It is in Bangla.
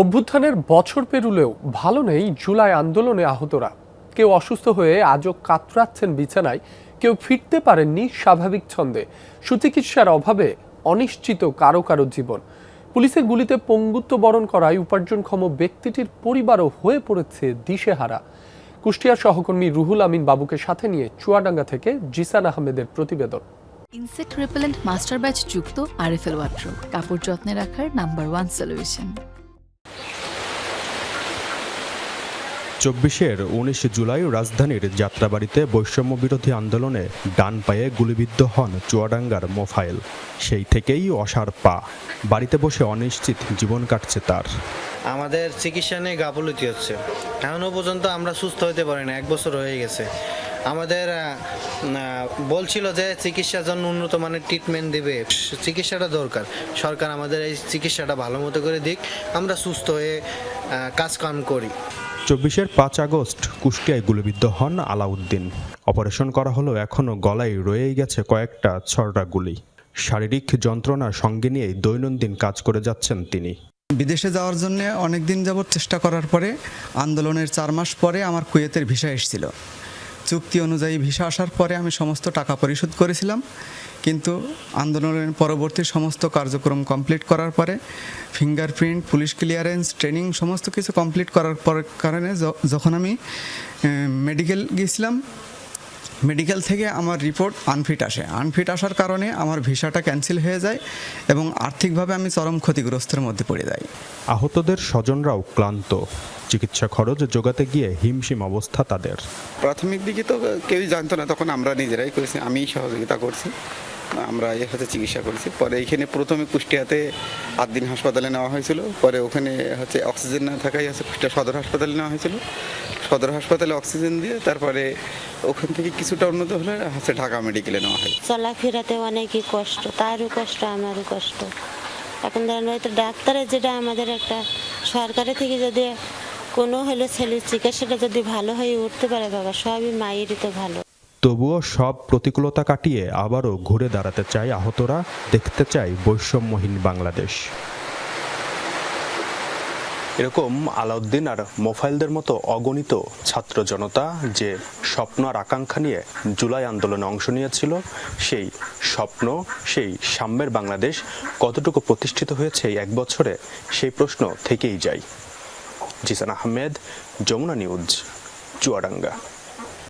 অভ্যুত্থানের বছর পেরুলেও ভালো নেই জুলাই আন্দোলনে আহতরা। কেউ অসুস্থ হয়ে আজও কাতরাচ্ছেন বিছানায়, কেউ ফিরতে পারেননি স্বাভাবিক ছন্দে। সুচিকিৎসার অভাবে অনিশ্চিত কারও কারও জীবন। পুলিশের গুলিতে পঙ্গুত্ব বরণ করায় উপার্জনক্ষম ব্যক্তিটির পরিবারও হয়ে পড়েছে দিশেহারা। কুষ্টিয়ার সহকর্মী রুহুল আমিন বাবুকে সাথে নিয়ে চুয়াডাঙ্গা থেকে জিসান আহমেদের প্রতিবেদন। ইনসেক্ট রিপেলেন্ট মাস্টার ব্যাচ যুক্ত আরএফএল ওয়াট্রো কাপড় যত্নে রাখার নাম্বার ওয়ান সলিউশন। চব্বিশের উনিশ জুলাই রাজধানীর যাত্রাবাড়িতে বৈষম্য বিরোধী আন্দোলনে ডান পায়ে গুলিবিদ্ধ হন চুয়াডাঙ্গার মোফাইল সেই থেকেই অসার পা। বাড়িতে বসে অনিশ্চিত জীবন কাটছে তার। আমাদের চিকিৎসা নিয়ে গাফলতি হচ্ছে। এখনও পর্যন্ত আমরা সুস্থ হতে পারি না, এক বছর হয়ে গেছে। আমাদের বলছিল যে চিকিৎসার জন্য উন্নত মানের ট্রিটমেন্ট দেবে। চিকিৎসাটা দরকার। সরকার আমাদের এই চিকিৎসাটা ভালো মতো করে দিক। আমরা সুস্থ হয়ে কাজকাম করি। চব্বিশের পাঁচ আগস্ট কুষ্টিয়ায় গুলিবিদ্ধ হন আলাউদ্দিন। অপারেশন করা হলো এখনও গলায় রয়েই গেছে কয়েকটা ছড়রা গুলি। শারীরিক যন্ত্রণা সঙ্গে নিয়েই দৈনন্দিন কাজ করে যাচ্ছেন তিনি। বিদেশে যাওয়ার জন্য অনেক দিন যাবৎ চেষ্টা করার পরে আন্দোলনের চার মাস পরে আমার কুয়েতের ভিসা এসেছিল। চুক্তি অনুযায়ী ভিসা আসার পরে আমি সমস্ত টাকা পরিশোধ করেছিলাম। কিন্তু আন্দোলনের পরবর্তী সমস্ত কার্যক্রম কমপ্লিট করার পরে ফিঙ্গারপ্রিন্ট, পুলিশ ক্লিয়ারেন্স, ট্রেনিং সমস্ত কিছু কমপ্লিট করার পর কারণে যখন আমি মেডিকেল গিয়েছিলাম মেডিকেল থেকে আমার রিপোর্ট আনফিট আসে। আনফিট আসার কারণে আমার ভিসাটা ক্যান্সেল হয়ে যায় এবং আর্থিকভাবে আমি চরম ক্ষতিগ্রস্তের মধ্যে পড়ে যাই। আহতদের স্বজনরাও ক্লান্ত। চিকিৎসা খরচ জোগাতে গিয়ে হিমশিম অবস্থা তাদের। প্রাথমিক দিকে তো কেউই জানতো না তখন আমরা নিজেরাই করেছি আমিই সহযোগিতা করছি আমরা এর হাতে চিকিৎসা করেছি। পরে এইখানে প্রথমে কুষ্টিয়াতে আট দিন হাসপাতালে নেওয়া হয়েছিল পরে ওখানে হচ্ছে অক্সিজেন না থাকাই আছে কুষ্টিয়া সদর হাসপাতালে নেওয়া হয়েছিল। সদর হাসপাতালে অক্সিজেন দিয়ে তারপরে ওখান থেকে কিছুটা উন্নত হলে হচ্ছে ঢাকা মেডিকেলে নেওয়া হয়। চলাফেরাতে অনেকই কষ্ট তারও কষ্ট আমারও কষ্ট। এখন ধরেন হয়তো ডাক্তারের যেটা আমাদের একটা সরকারের থেকে যদি কোনো হলে ছেলের চিকিৎসাটা যদি ভালো হয়ে উঠতে পারে বাবা সবই মায়েরই তো ভালো। তবুও সব প্রতিকূলতা কাটিয়ে আবারও ঘুরে দাঁড়াতে চায় আহতরা দেখতে চায় বৈষম্যহীন বাংলাদেশ। এরকম আলাউদ্দিন আর মোফাইলদের মতো অগণিত ছাত্র জনতা যে স্বপ্ন আর আকাঙ্ক্ষা নিয়ে জুলাই আন্দোলনে অংশ নিয়েছিল, সেই স্বপ্ন, সেই সাম্যের বাংলাদেশ কতটুকু প্রতিষ্ঠিত হয়েছে এক বছরে, সেই প্রশ্ন থেকেই যায় জিসান আহমেদ, যমুনা নিউজ, চুয়াডাঙ্গা।